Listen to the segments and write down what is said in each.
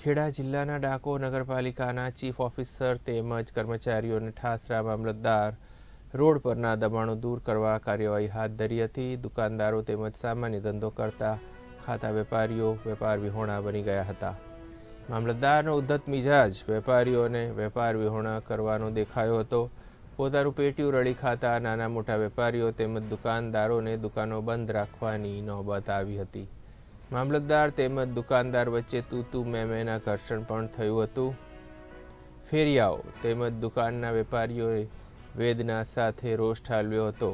ખેડા જિલ્લાના ડાકોર નગરપાલિકાના chief officer તેમજ કર્મચારીઓને ઠાસરા મામલતદાર રોડ પરના દબાણો દૂર કરવા કાર્યવાહી હાથ ધરી હતી. દુકાનદારો તેમજ સામાન્ય ધંધો કરતા ખાતા વેપારીઓ વેપાર વિહોણા બની ગયા હતા. મામલતદારનો ઉદ્ધત મિજાજ વેપારીઓને વેપાર વિહોણા કરવાનો દેખાયો હતો. પોતાનું પેટીયું રળી ખાતા નાના મોટા વેપારીઓ તેમજ દુકાનદારોને દુકાનો બંધ રાખવાની નોબત આવી હતી. મામલતદાર તેમજ દુકાનદાર વચ્ચે તૂતુ મેમેના ઘર્ષણ પણ થયું હતું. ફેરિયાઓ તેમજ દુકાનના વેપારીઓએ વેદના સાથે રોષ ઠાલવ્યો હતો.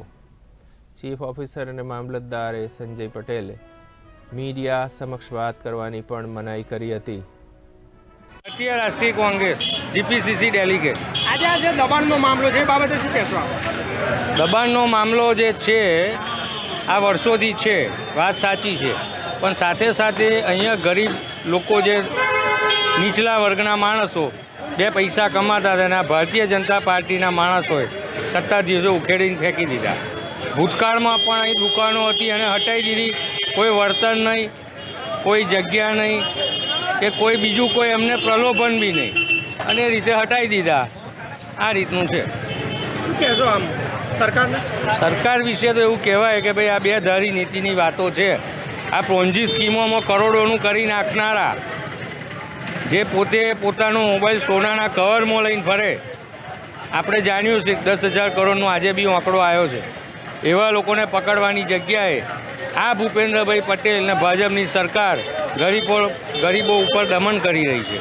ચીફ ઓફિસર અને મામલતદારે સંજય પટેલે મીડિયા સમક્ષ વાત કરવાની પણ મનાઈ કરી હતી. ભારતીય રાષ્ટ્રીય કોંગ્રેસ જીપીસીસી ડેલિગેટ આજે આ જે દબાણનો મામલો છે એ બાબતે શું કહેશો દબાણનો મામલો જે છે આ વર્ષોથી છે વાત સાચી છે. પણ સાથે સાથે અહીંયા ગરીબ લોકો જે નીચલા વર્ગના માણસો બે પૈસા કમાતા હતા અને ભારતીય જનતા પાર્ટીના માણસોએ સત્તાધીશો ઉખેડીને ફેંકી દીધા. ભૂતકાળમાં પણ અહીં દુકાનો હતી અને હટાવી દીધી. કોઈ વળતર નહીં કોઈ જગ્યા નહીં કે કોઈ બીજું કોઈ એમને પ્રલોભન બી નહીં. અને એ રીતે હટાવી દીધા. આ રીતનું છે. કહેશો આમ? સરકારને? સરકાર વિશે તો એવું કહેવાય કે ભાઈ આ બે ધારી નીતિની વાતો છે. આ પ્રોન્જી સ્કીમોમાં કરોડોનું કરી નાખનારા જે પોતે પોતાનો મોબાઈલ સોનાના કવરમાં લઈને ફરે, આપણે જાણ્યું છે દસ હજાર કરોડનો આજે બી આંકડો આવ્યો છે. એવા લોકોને પકડવાની જગ્યાએ આ ભૂપેન્દ્રભાઈ પટેલ અને ભાજપની સરકાર ગરીબો ગરીબો ઉપર દમન કરી રહી છે.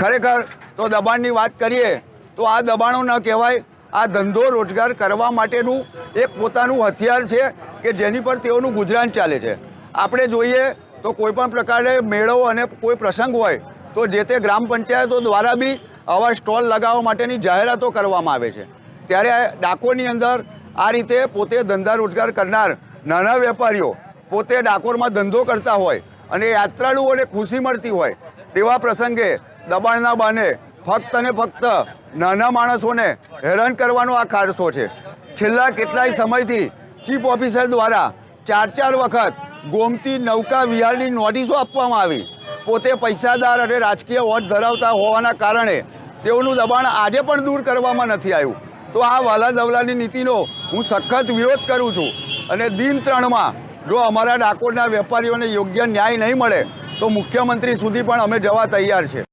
ખરેખર તો દબાણની વાત કરીએ તો આ દબાણો ન કહેવાય, આ ધંધો રોજગાર કરવા માટેનું એક પોતાનું હથિયાર છે કે જેની પર તેઓનું ગુજરાન ચાલે છે. આપણે જોઈએ તો કોઈપણ પ્રકારે મેળો અને કોઈ પ્રસંગ હોય તો જે તે ગ્રામ પંચાયતો દ્વારા બી આવા સ્ટોલ લગાવવા માટેની જાહેરાતો કરવામાં આવે છે. ત્યારે ડાકોરની અંદર આ રીતે પોતે ધંધા રોજગાર કરનાર નાના વેપારીઓ પોતે ડાકોરમાં ધંધો કરતા હોય અને યાત્રાળુઓને ખુશી મળતી હોય તેવા પ્રસંગે દબાણના બાને ફક્ત અને ફક્ત નાના માણસોને હેરાન કરવાનો આ કારસો છે. છેલ્લા કેટલાય સમયથી ચીફ ઓફિસર દ્વારા ચાર ચાર વખત ગોમતી નૌકા વિહારની નોટિસો આપવામાં આવી. પોતે પૈસાદાર અને રાજકીય વોટ ધરાવતા હોવાના કારણે તેઓનું દબાણ આજે પણ દૂર કરવામાં નથી આવ્યું. તો આ વાલા દવલાની નીતિનો હું સખત વિરોધ કરું છું. અને દિન ત્રણમાં જો અમારા ડાકોરના વેપારીઓને યોગ્ય ન્યાય નહીં મળે, તો મુખ્યમંત્રી સુધી પણ અમે જવા તૈયાર છે.